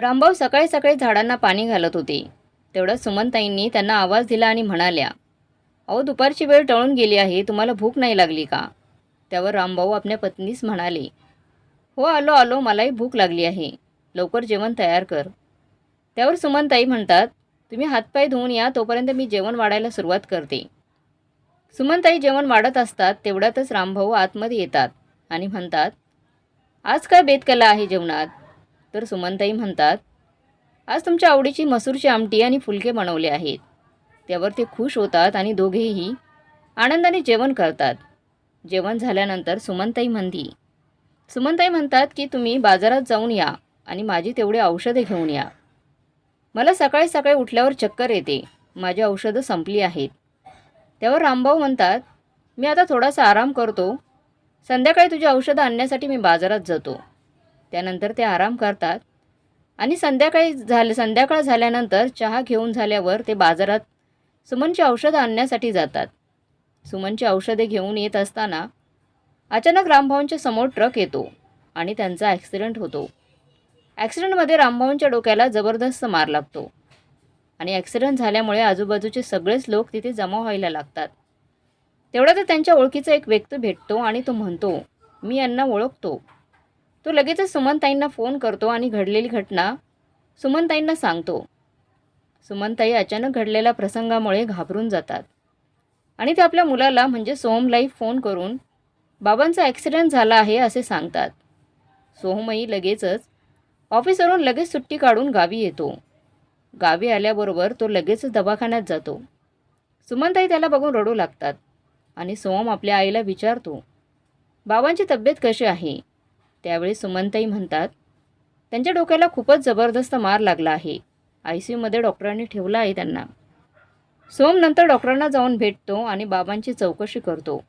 रामभाऊ सकाळी सकाळी झाडांना पाणी घालत होते. तेवढ्यात सुमनताईंनी त्यांना आवाज दिला आणि म्हणाल्या अहो दुपारची वेळ टळून गेली आहे तुम्हाला भूक नाही लागली का? त्यावर रामभाऊ आपल्या पत्नीस म्हणाले हो आलो आलो मलाही भूक लागली आहे. लवकर जेवण तयार कर. त्यावर सुमनताई म्हणतात तुम्ही हातपाय धुवून या तोपर्यंत मी जेवण वाढायला सुरुवात करते. सुमनताई जेवण वाढत असतात तेवढ्यातच रामभाऊ आतमध्ये येतात आणि म्हणतात आज काय बेतकला आहे जेवणात? तर सुमनताई म्हणतात आज तुमच्या आवडीची मसूरची आमटी आणि फुलके बनवले आहेत. त्यावर ते खुश होतात आणि दोघेही आनंदाने जेवण करतात. जेवण झाल्यानंतर सुमनताई म्हणती सुमनताई म्हणतात की तुम्ही बाजारात जाऊन या आणि माझी तेवढी औषधे घेऊन या. मला सकाळी सकाळी उठल्यावर चक्कर येते. माझी औषधं संपली आहेत. त्यावर रामभाऊ म्हणतात मी आता थोडासा आराम करतो. संध्याकाळी तुझी औषधं आणण्यासाठी मी बाजारात जातो. त्यानंतर ते आराम करतात. आणि संध्याकाळी झाले संध्याकाळ झाल्यानंतर चहा घेऊन झाल्यावर ते बाजारात सुमनची औषधं आणण्यासाठी जातात. सुमनची औषधे घेऊन येत असताना अचानक रामभाऊंच्या समोर ट्रक येतो आणि त्यांचा ॲक्सिडेंट होतो. ॲक्सिडेंटमध्ये रामभाऊंच्या डोक्याला जबरदस्त मार लागतो. आणि ॲक्सिडेंट झाल्यामुळे आजूबाजूचे सगळेच लोक तिथे जमा व्हायला लागतात. तेवढ्यातच त्यांच्या ओळखीचा एक व्यक्ती भेटतो आणि तो म्हणतो मी यांना ओळखतो. तो लगेचच सुमनताईंना फोन करतो आणि घडलेली घटना सुमनताईंना सांगतो. सुमनताई अचानक घडलेल्या प्रसंगामुळे घाबरून जातात. आणि ते आपल्या मुलाला म्हणजे सोहमलाही फोन करून बाबांचा ॲक्सिडेंट झाला आहे असे सांगतात. सोहमही लगेचच ऑफिसवरून लगेच सुट्टी काढून गावी येतो. गावी आल्याबरोबर तो लगेचच दवाखान्यात जातो. सुमनताई त्याला बघून रडू लागतात आणि सोहम आपल्या आईला विचारतो बाबांची तब्येत कशी आहे? त्यावेळी सुमनताई म्हणतात त्यांच्या डोक्याला खूपच जबरदस्त मार लागला आहे. आय सी यूमध्ये डॉक्टरांनी ठेवला आहे त्यांना. सोम नंतर डॉक्टरांना जाऊन भेटतो आणि बाबांची चौकशी करतो.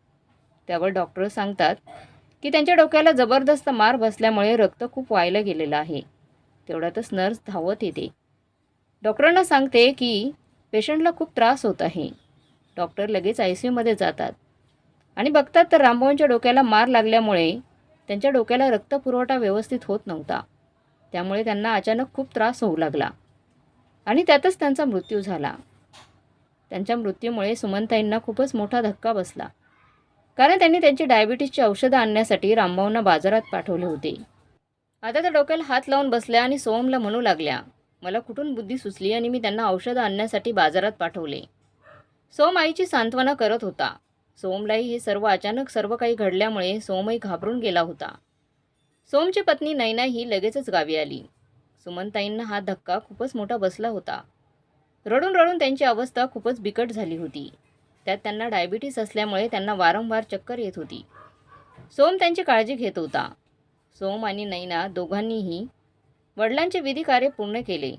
त्यावर डॉक्टर सांगतात की त्यांच्या डोक्याला जबरदस्त मार बसल्यामुळे रक्त खूप व्हायला गेलेलं आहे. तेवढ्यातच नर्स धावत येते. डॉक्टरांना सांगते की पेशंटला खूप त्रास होत आहे. डॉक्टर लगेच आय सी यूमध्ये जातात. आणि बघतात तर रामभाऊंच्या डोक्याला मार लागल्यामुळे त्यांच्या डोक्याला रक्तपुरवठा व्यवस्थित होत नव्हता. त्यामुळे त्यांना अचानक खूप त्रास होऊ लागला. आणि त्यातच त्यांचा मृत्यू झाला. त्यांच्या मृत्यूमुळे सुमनताईंना खूपच मोठा धक्का बसला. कारण त्यांनी त्यांची डायबिटीजची औषधं आणण्यासाठी रामभाऊंना बाजारात पाठवले होते. आता त्या डोक्याला हात लावून बसल्या आणि सोमला म्हणू लागल्या मला कुठून बुद्धी सुचली आणि मी त्यांना औषधं आणण्यासाठी बाजारात पाठवले? सोम आईची सांत्वना करत होता. सोमलाही हे सर्व अचानक सर्व काही घडल्यामुळे सोमही घाबरून गेला होता. सोमची पत्नी नैना ही लगेचच गावी आली. सुमनताईंना हा धक्का खूपच मोठा बसला होता. रडून रडून त्यांची अवस्था खूपच बिकट झाली होती. त्यात त्यांना डायबिटीस असल्यामुळे त्यांना वारंवार चक्कर येत होती. सोम त्यांची काळजी घेत होता. सोम आणि नैना दोघांनीही वडिलांचे विधी कार्य पूर्ण केले.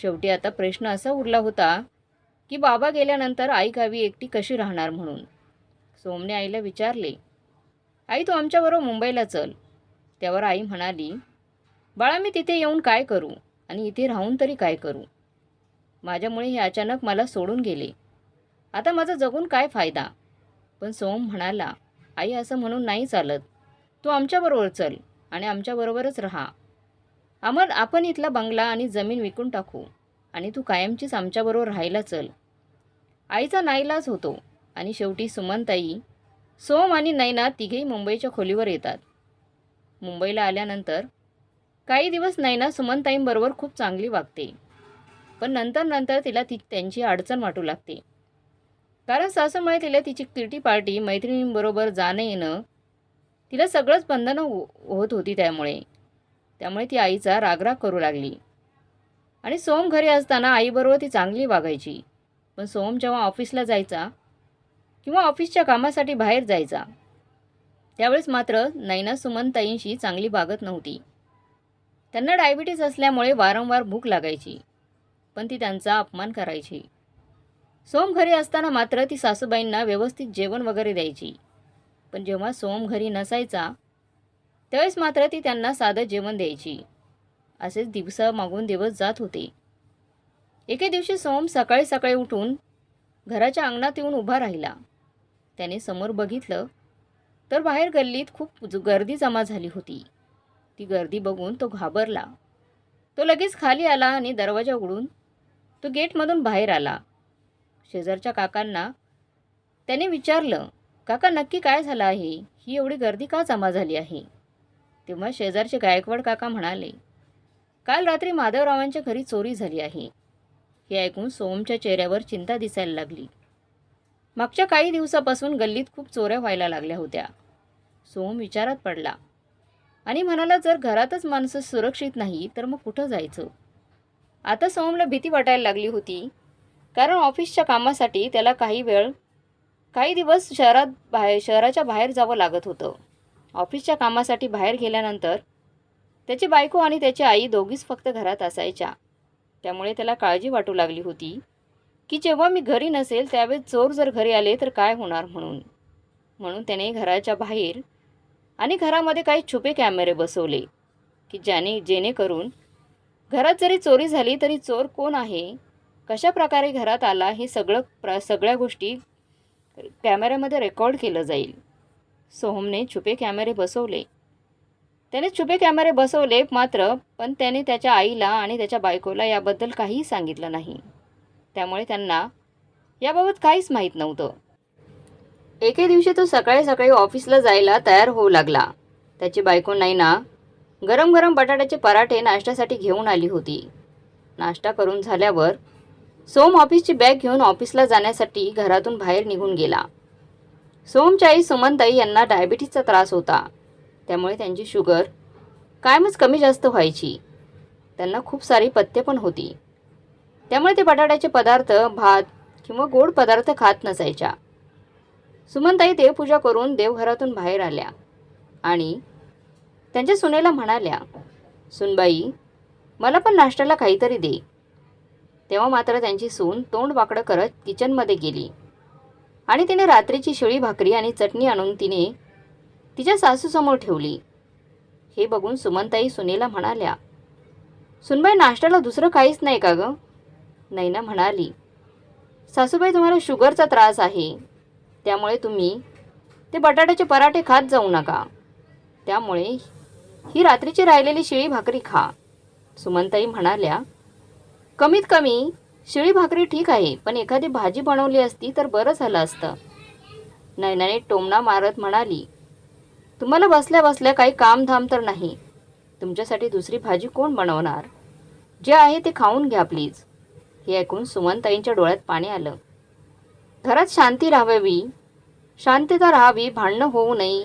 शेवटी आता प्रश्न असा उरला होता की बाबा गेल्यानंतर आई गावी एकटी कशी राहणार म्हणून? सोमने आईला विचारले आई तू आमच्याबरोबर मुंबईला चल. त्यावर आई म्हणाली बाळा मी तिथे येऊन काय करू आणि इथे राहून तरी काय करू? माझ्यामुळे हे अचानक मला सोडून गेले. आता माझा जगून काय फायदा? पण सोम म्हणाला आई असं म्हणून नाही चालत. तू आमच्याबरोबर चल आणि आमच्याबरोबरच राहा. आम्हाला आपण इथला बंगला आणि जमीन विकून टाकू आणि तू कायमचीच आमच्याबरोबर राहायला चल. आईचा नाईलाज होतो. आणि शेवटी सुमनताई सोम आणि नैना तिघेही मुंबईच्या खोलीवर येतात. मुंबईला आल्यानंतर काही दिवस नैना सुमनताईंबरोबर खूप चांगली वागते. पण नंतर नंतर तिला ती त्यांची अडचण वाटू लागते. कारण सासूमुळे तिला तिची किटी पार्टी मैत्रिणींबरोबर जाणं येणं तिला सगळंच बंधनं हो होत होती त्यामुळे. त्यामुळे ती आईचा रागराग करू लागली. आणि सोम घरी असताना आईबरोबर ती चांगली वागायची. पण सोम जेव्हा ऑफिसला जायचा किंवा ऑफिसच्या कामासाठी बाहेर जायचा. त्यावेळेस मात्र नैना सुमनताईंशी चांगली बागत नव्हती. त्यांना डायबिटीस असल्यामुळे वारंवार भूक लागायची पण ती त्यांचा अपमान करायची. सोम घरी असताना मात्र ती सासूबाईंना व्यवस्थित जेवण वगैरे द्यायची. पण जेव्हा सोम घरी नसायचा त्यावेळेस मात्र ती त्यांना साधं जेवण द्यायची. असेच दिवस मागून दिवस जात होते. एके दिवशी सोम सकाळी सकाळी उठून घराच्या अंगणात येऊन उभा राहिला. त्याने समोर बघितलं तर बाहेर गल्लीत खूप गर्दी जमा झाली होती. ती गर्दी बघून तो घाबरला. तो लगेच खाली आला आणि दरवाजा उघडून तो गेटमधून बाहेर आला. शेजारच्या काकांना त्याने विचारलं काका नक्की काय झालं आहे? ही एवढी गर्दी का जमा झाली आहे? तेव्हा शेजारचे गायकवाड काका म्हणाले काल रात्री माधवरावांच्या घरी चोरी झाली आहे. हे ऐकून सोमच्या चेहऱ्यावर चिंता दिसायला लागली. मागच्या काही दिवसापासून गल्लीत खूप चोऱ्या व्हायला लागल्या होत्या. सोम विचारात पडला. आणि म्हणाला जर घरातच माणसं सुरक्षित नाही तर मग कुठं जायचं? आता सोमला भीती वाटायला लागली होती. कारण ऑफिसच्या कामासाठी त्याला काही वेळ काही दिवस शहरात बाहेर शहराच्या बाहेर जावं लागत होतं. ऑफिसच्या कामासाठी बाहेर गेल्यानंतर त्याची बायको आणि त्याची आई दोघीच फक्त घरात असायच्या. त्यामुळे त्याला काळजी वाटू लागली होती. की जेव्हा मी घरी नसेल त्यावेळेस चोर जर घरी आले तर काय होणार म्हणून? म्हणून त्याने घराच्या बाहेर आणि घरामध्ये काही छुपे कॅमेरे बसवले की ज्याने जेणेकरून घरात जरी चोरी झाली तरी चोर कोण आहे? कशा प्रकारे घरात आला? हे सगळं प्र सगळ्या गोष्टी कॅमेऱ्यामध्ये रेकॉर्ड केलं जाईल. सोहमने छुपे कॅमेरे बसवले. त्याने छुपे कॅमेरे बसवले मात्र पण त्याने त्याच्या आईला आणि त्याच्या बायकोला याबद्दल काहीही सांगितलं नाही. त्यामुळे त्यांना याबाबत काहीच माहीत नव्हतं. एके दिवशी तो सकाळी सकाळी ऑफिसला जायला तयार होऊ लागला. त्याची बायको नैना गरम गरम बटाट्याचे पराठे नाश्त्यासाठी घेऊन आली होती. नाश्ता करून झाल्यावर सोम ऑफिसची बॅग घेऊन ऑफिसला जाण्यासाठी घरातून बाहेर निघून गेला. सोमच्या आई सुमनताई यांना डायबिटीसचा त्रास होता. त्यामुळे त्यांची शुगर कायमच कमी जास्त व्हायची. त्यांना खूप सारी पथ्य पण होती. त्यामुळे ते बटाट्याचे पदार्थ भात किंवा गोड पदार्थ खात नसायच्या. सुमनताई देवपूजा करून देवघरातून बाहेर आल्या आणि त्यांच्या सुनेला म्हणाल्या सुनबाई मला पण नाश्त्याला काहीतरी दे. तेव्हा मात्र त्यांची सून तोंड वाकडं करत किचनमध्ये गेली आणि तिने रात्रीची शिळी भाकरी आणि चटणी आणून तिने तिच्या सासूसमोर ठेवली. हे बघून सुमनताई सुनेला म्हणाल्या सुनबाई नाश्त्याला दुसरं काहीच नाही का गं? नैना म्हणाली. सासूबाई तुम्हाला शुगरचा त्रास आहे. त्यामुळे तुम्ही ते बटाट्याचे पराठे खात जाऊ नका. त्यामुळे ही रात्रीची राहिलेली शिळी भाकरी खा. सुमनताई म्हणाल्या कमीत कमी शिळी भाकरी ठीक आहे पण एखादी भाजी बनवली असती तर बरं झालं असतं. नैनाने टोमणा मारत म्हणाली तुम्हाला बसल्या बसल्या काही कामधाम तर नाही. तुमच्यासाठी दुसरी भाजी कोण बनवणार? जे आहे ते खाऊन घ्या प्लीज. हे ऐकून सुमनताईंच्या डोळ्यात पाणी आलं. घरात शांती राहावी शांतता राहावी भांडणं होऊ नये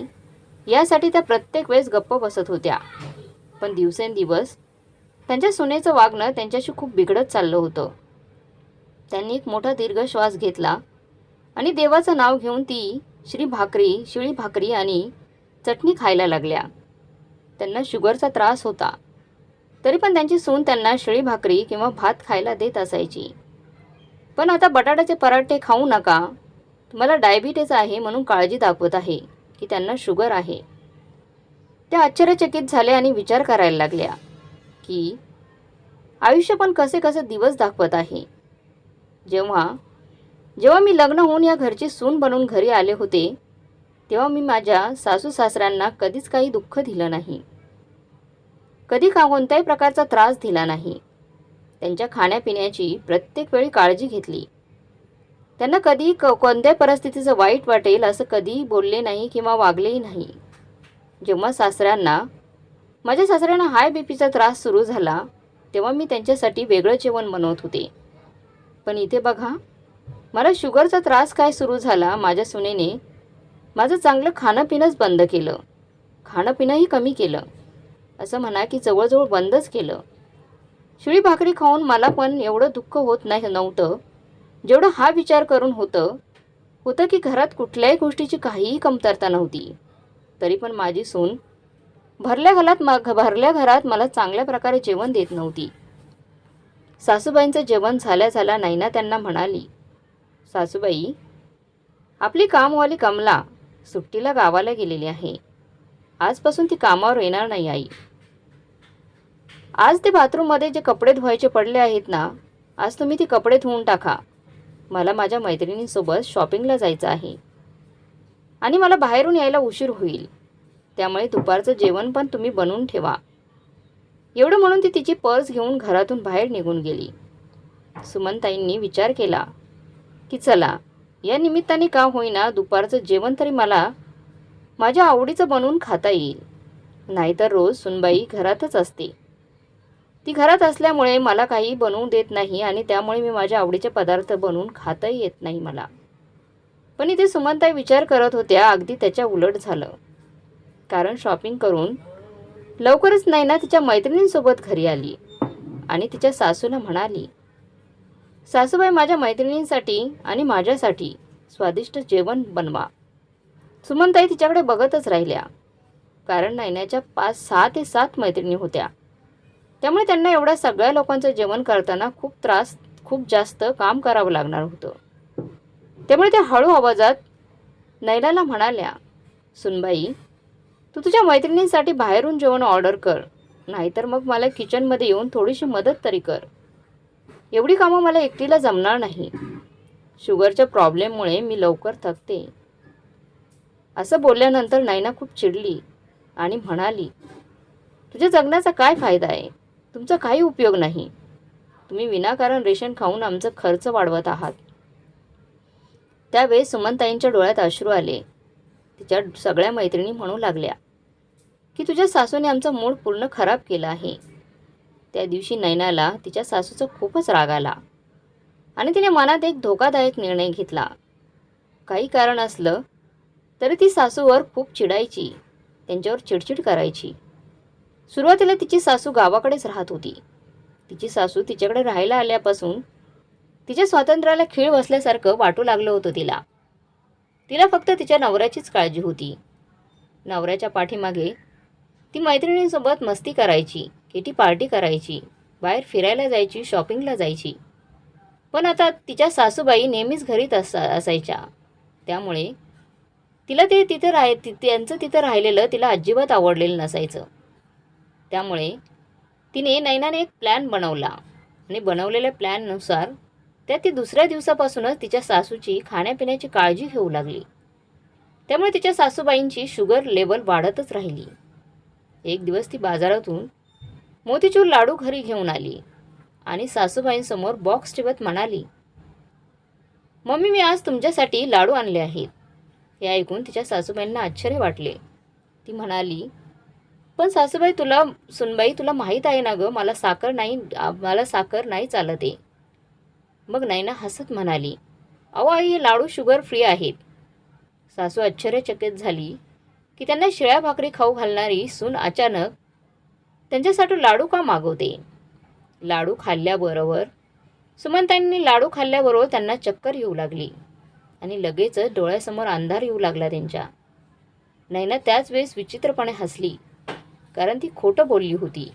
यासाठी त्या प्रत्येक वेळेस गप्प बसत होत्या. पण दिवसेंदिवस त्यांच्या सुनेचं वागणं त्यांच्याशी खूप बिघडत चाललं होतं. त्यांनी एक मोठा दीर्घ श्वास घेतला आणि देवाचं नाव घेऊन ती श्री भाकरी शिळी भाकरी आणि चटणी खायला लागल्या. त्यांना शुगरचा त्रास होता. तरी पण त्यांची सून त्यांना शिळी भाकरी किंवा भात खायला देत असायची. पण आता बटाट्याचे पराठे खाऊ नका. तुम्हाला डायबिटीज आहे म्हणून काळजी दाखवत आहे की त्यांना शुगर आहे. त्या आश्चर्यचकित झाल्या आणि विचार करायला लागल्या की आयुष्य पण कसे कसे दिवस दाखवत आहे. जेव्हा जेव्हा मी लग्न होऊन या घरची सून बनून घरी आले होते तेव्हा मी माझ्या सासू सासऱ्यांना कधीच काही दुःख दिलं नाही. कधी का कोणत्याही प्रकारचा त्रास दिला नाही. त्यांच्या खाण्यापिण्याची प्रत्येक वेळी काळजी घेतली. त्यांना कधी क कोणत्याही परिस्थितीचं वाईट वाटेल असं कधीही बोलले नाही किंवा वागलेही नाही. जेव्हा सासऱ्यांना माझ्या सासऱ्यांना हाय बी पीचा त्रास सुरू झाला तेव्हा मी त्यांच्यासाठी वेगळं जेवण बनवत होते. पण इथे बघा मला शुगरचा त्रास काय सुरू झाला माझ्या सुनेने माझं चांगलं खाणं पिणंच बंद केलं. खाणं पिणंही कमी केलं. असं म्हणा की जवळजवळ बंदच केलं. शिळी भाकरी खाऊन मला पण एवढं दुःख होत नाही नव्हतं. जेवढं हा विचार करून होतं होतं की घरात कुठल्याही गोष्टीची काहीही कमतरता नव्हती. तरी पण माझी सून भरल्या घरात मग भरल्या घरात मला चांगल्या प्रकारे जेवण देत नव्हती. सासूबाईंचं जेवण झाल्या झाल्या नैना त्यांना म्हणाली सासूबाई आपली कामवाली कमला सुट्टीला गावाला गेलेली आहे. आजपासून ती कामावर येणार नाही आई. आज ते बाथरूममध्ये जे कपडे धुवायचे पडले आहेत ना आज तुम्ही ती कपडे धुवून टाका. मला माझ्या मैत्रिणींसोबत शॉपिंगला जायचं आहे. आणि मला बाहेरून यायला उशीर होईल. त्यामुळे दुपारचं जेवण पण तुम्ही बनवून ठेवा. एवढं म्हणून ती तिची पर्स घेऊन घरातून बाहेर निघून गेली. सुमनताईंनी विचार केला की चला या निमित्ताने का होईना दुपारचं जेवण तरी मला माझ्या आवडीचं बनवून खाता येईल. नाहीतर रोज सुनबाई घरातच असते. ती घरात असल्यामुळे मला काही बनवून देत नाही आणि त्यामुळे मी माझ्या आवडीचे पदार्थ बनवून खाताही येत नाही मला. पण इथे सुमनताई विचार करत होत्या अगदी त्याच्या उलट झालं. कारण शॉपिंग करून लवकरच नैना तिच्या मैत्रिणींसोबत घरी आली आणि तिच्या सासूला म्हणाली सासूबाई माझ्या मैत्रिणींसाठी आणि माझ्यासाठी स्वादिष्ट जेवण बनवा. सुमनताई तिच्याकडे बघतच राहिल्या कारण नैन्याच्या पाच सहा ते सात मैत्रिणी होत्या. त्यामुळे त्यांना एवढ्या सगळ्या लोकांचं जेवण करताना खूप त्रास खूप जास्त काम करावं लागणार होतं. त्यामुळे त्या हळू आवाजात नैलाला म्हणाल्या सुनबाई तू तुझ्या मैत्रिणींसाठी बाहेरून जेवण ऑर्डर कर नाहीतर मग मला किचनमध्ये येऊन थोडीशी मदत तरी कर. एवढी कामं मला एकटीला जमणार नाही. शुगरच्या प्रॉब्लेममुळे मी लवकर थकते. असं बोलल्यानंतर नैना खूप चिडली आणि म्हणाली तुझ्या जगण्याचा काय फायदा आहे? तुमचा काही उपयोग नाही. तुम्ही विनाकारण रेशन खाऊन आमचं खर्च वाढवत आहात. त्यावेळेस सुमनताईंच्या डोळ्यात अश्रू आले. तिच्या सगळ्या मैत्रिणी म्हणू लागल्या की तुझ्या सासूने आमचा मूड पूर्ण खराब केला आहे. त्या दिवशी नैनाला तिच्या सासूचा खूपच राग आला आणि तिने मनात एक धोकादायक निर्णय घेतला. काही कारण असलं तरी ती सासूवर खूप चिडायची त्यांच्यावर चिडचिड करायची. सुरुवातीला तिची सासू गावाकडेच राहत होती. तिची सासू तिच्याकडे राहायला आल्यापासून तिच्या स्वातंत्र्याला खीळ बसल्यासारखं वाटू लागलं होतं तिला. तिला फक्त तिच्या नवऱ्याचीच काळजी होती. नवऱ्याच्या पाठीमागे ती मैत्रिणींसोबत मस्ती करायची किटी पार्टी करायची बाहेर फिरायला जायची शॉपिंगला जायची. पण आता तिच्या सासूबाई नेहमीच घरीच असा असायच्या. त्यामुळे तिला ते तिथं राह ति त्यांचं तिथं राहिलेलं तिला अजिबात आवडलेलं नसायचं. त्यामुळे तिने नैनाने एक प्लॅन बनवला. आणि बनवलेल्या प्लॅननुसार त्या ती दुसऱ्या दिवसापासूनच तिच्या सासूची खाण्यापिण्याची काळजी घेऊ लागली. त्यामुळे तिच्या सासूबाईंची शुगर लेवल वाढतच राहिली. एक दिवस ती बाजारातून मोतीचूर लाडू घरी घेऊन आली आणि सासूबाईंसमोर बॉक्स ठेवत म्हणाली मम्मी मी आज तुमच्यासाठी लाडू आणले आहेत. हे ऐकून तिच्या सासूबाईंना आश्चर्य वाटले. ती म्हणाली पण सासूबाई तुला सुनबाई तुला माहीत आहे ना गं मला साखर नाही मला साखर नाही चालत आहे. मग नैना हसत म्हणाली अहो आई हे लाडू शुगर फ्री आहेत. सासू आश्चर्यचकित झाली की त्यांना शिळ्या भाकरी खाऊ घालणारी सून अचानक त्यांच्यासाठी लाडू का मागवते? लाडू खाल्ल्याबरोबर. सुमंताईंनी लाडू खाल्ल्याबरोबर त्यांना चक्कर येऊ लागली आणि लगेचच डोळ्यासमोर अंधार येऊ लागला त्यांच्या. नैना त्याच वेळेस विचित्रपणे हसली. कारण ती खोटं बोलली होती.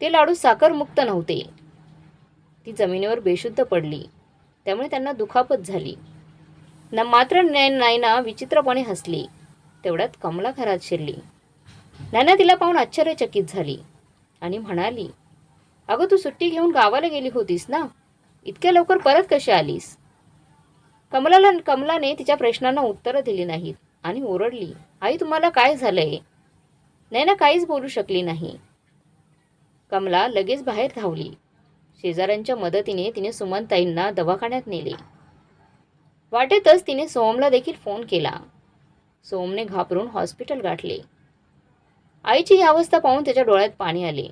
ते लाडू साखरमुक्त नव्हते. ती जमिनीवर बेशुद्ध पडली. त्यामुळे त्यांना दुखापत झाली. न मात्र नायना विचित्रपणे हसली. तेवढ्यात कमला घरात शिरली. नाना तिला पाहून आश्चर्यचकित झाली आणि म्हणाली अगं तू सुट्टी घेऊन गावाला गेली होतीस ना? इतक्या लवकर परत कशी आलीस? कमलाला कमलाने तिच्या प्रश्नांना उत्तरं दिली नाहीत आणि ओरडली आई तुम्हाला काय झालंय? नैना काहीच बोलू शकली नाही. कमला लगेच बाहेर धावली. शेजाऱ्यांच्या मदतीने तिने सुमनताईंना दवाखान्यात नेले. वाटेतच तिने सोहमला देखील फोन केला. सोमने घाबरून हॉस्पिटल गाठले. आईची ही अवस्था पाहून त्याच्या डोळ्यात पाणी आले.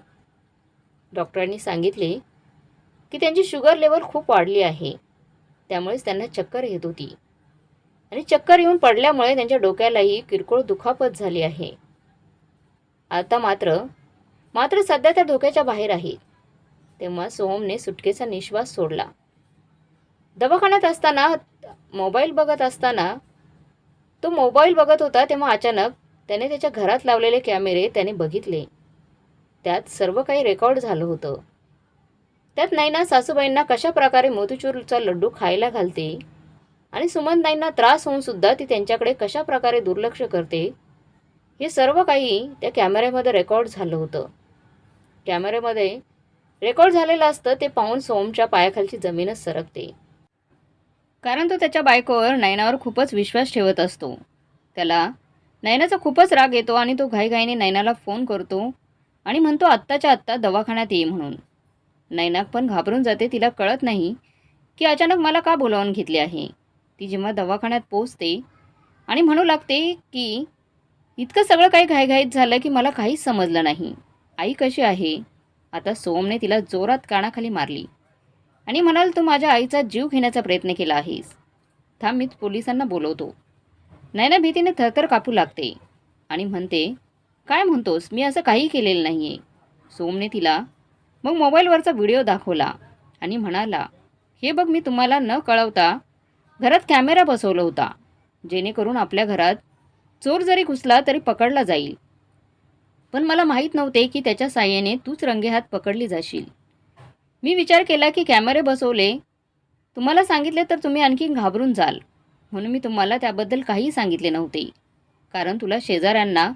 डॉक्टरांनी सांगितले की त्यांची शुगर लेवल खूप वाढली आहे. त्यामुळेच त्यांना चक्कर येत होती. आणि चक्कर येऊन पडल्यामुळे त्यांच्या डोक्यालाही किरकोळ दुखापत झाली आहे. आता मात्र मात्र सध्या त्या धोक्याच्या बाहेर आहेत. तेव्हा सोहमने सुटकेचा निश्वास सोडला. दवाखान्यात असताना मोबाईल बघत असताना तो मोबाईल बघत होता तेव्हा अचानक त्याने त्याच्या घरात लावलेले कॅमेरे त्याने बघितले. त्यात सर्व काही रेकॉर्ड झालं होतं. त्यात नाईना सासूबाईंना कशा प्रकारे मोतीचूरचा लड्डू खायला घालते आणि सुमनताईंना त्रास होऊन सुद्धा ती त्यांच्याकडे कशा प्रकारे दुर्लक्ष करते हे सर्व काही त्या कॅमेऱ्यामध्ये रेकॉर्ड झालं होतं. कॅमेऱ्यामध्ये रेकॉर्ड झालेलं असतं ते पाहून सोमच्या पायाखालची जमीनच सरकते. कारण तो त्याच्या बायकोवर नयनावर खूपच विश्वास ठेवत असतो. त्याला नयनाचा खूपच राग येतो आणि तो घाईघाईने नयनाला फोन करतो आणि म्हणतो आत्ताच्या आत्ता दवाखान्यात ये म्हणून. नैनाक पण घाबरून जाते तिला कळत नाही की अचानक मला का बोलावून घेतले आहे. ती जेव्हा दवाखान्यात पोचते आणि म्हणू लागते की इतकं सगळं काही घाईघाईत झालं की मला काहीच समजलं नाही. आई कशी आहे? आता सोमने तिला जोरात कानाखाली मारली. आणि म्हणाल तू माझ्या आईचा जीव घेण्याचा प्रयत्न केला आहेस. थांब मी पोलिसांना बोलवतो. नैना भीतीने थरथर कापू लागते. आणि म्हणते काय म्हणतोस? मी असं काही केलेलं नाही आहे सोमने तिला मग मोबाईलवरचा व्हिडिओ दाखवला. आणि म्हणाला हे बघ मी तुम्हाला न कळवता घरात कॅमेरा बसवला होता. जेणेकरून आपल्या घरात चोर जरी घुसला तरी पकडला जाईल. पण मला माहीत नव्हते की त्याच्या साह्याने तूच रंगेहात पकडली जाशील. मी विचार केला की कॅमेरे बसवले. तुम्हाला सांगितले तर तुम्ही आणखी घाबरून जाल. म्हणून मी तुम्हाला त्याबद्दल काहीही सांगितले नव्हते. कारण तुला शेजाऱ्यांना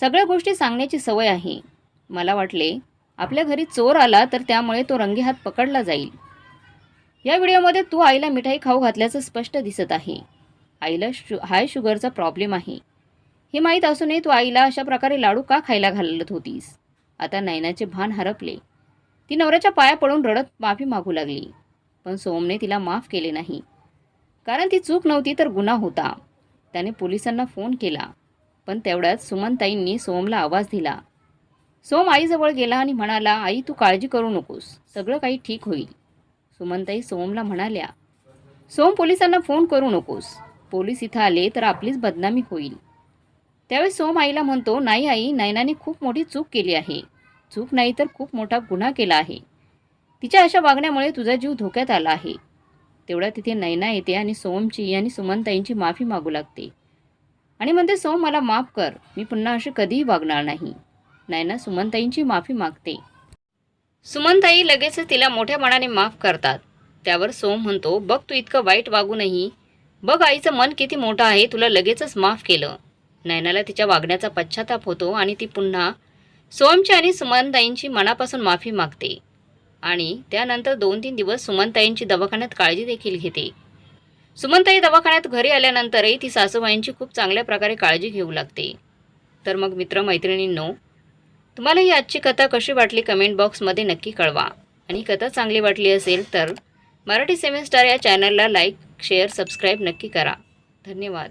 सगळ्या गोष्टी सांगण्याची सवय आहे. मला वाटले आपल्या घरी चोर आला तर त्यामुळे तो रंगेहात पकडला जाईल. या व्हिडिओमध्ये तू आईला मिठाई खाऊ घातल्याचं स्पष्ट दिसत आहे. आईला शु हाय शुगरचा प्रॉब्लेम आहे. हे माहीत असूनही तू आईला अशा प्रकारे लाडू का खायला घालत होतीस? आता नैनाचे भान हरपले. ती नवऱ्याच्या पाया पडून रडत माफी मागू लागली. पण सोमने तिला माफ केले नाही. कारण ती चूक नव्हती तर गुन्हा होता. त्याने पोलिसांना फोन केला. पण तेवढ्यात सुमनताईंनी सोमला आवाज दिला. सोम आईजवळ गेला आणि म्हणाला आई तू काळजी करू नकोस. सगळं काही ठीक होईल. सुमनताई सोमला म्हणाल्या सोम पोलिसांना फोन करू नकोस. पोलीस इथं आले तर आपलीच बदनामी होईल. त्यावेळी सोम आईला म्हणतो नाही आई नैनाने खूप मोठी चूक केली आहे. चूक नाही तर खूप मोठा गुन्हा केला आहे. तिच्या अशा वागण्यामुळे तुझा जीव धोक्यात आला आहे. तेवढ्या तिथे नैना येते आणि सोमची आणि सुमनताईंची माफी मागू लागते. आणि म्हणते सोम मला माफ कर. मी पुन्हा अशी कधीही वागणार नाही. नैना सुमनताईंची माफी मागते. सुमनताई लगेचच तिला मोठ्या मनाने माफ करतात. त्यावर सोम म्हणतो बघ तू इतकं वाईट वागूनही बघ आईचं मन किती मोठं आहे तुला लगेचच माफ केलं. नैनाला तिच्या वागण्याचा पश्चाताप होतो आणि ती पुन्हा सोमची आणि सुमनताईंची मनापासून माफी मागते. आणि त्यानंतर दोन तीन दिवस सुमनताईंची दवाखान्यात काळजी देखील घेते. सुमनताई दवाखान्यात घरी आल्यानंतरही ती सासूबाईंची खूप चांगल्या प्रकारे काळजी घेऊ लागते. तर मग मित्रमैत्रिणींनो तुम्हाला ही आजची कथा कशी वाटली कमेंट बॉक्समध्ये नक्की कळवा. आणि कथा चांगली वाटली असेल तर मराठी सेमिस्टार या चॅनलला लाईक शेअर सबस्क्राईब नक्की करा. धन्यवाद.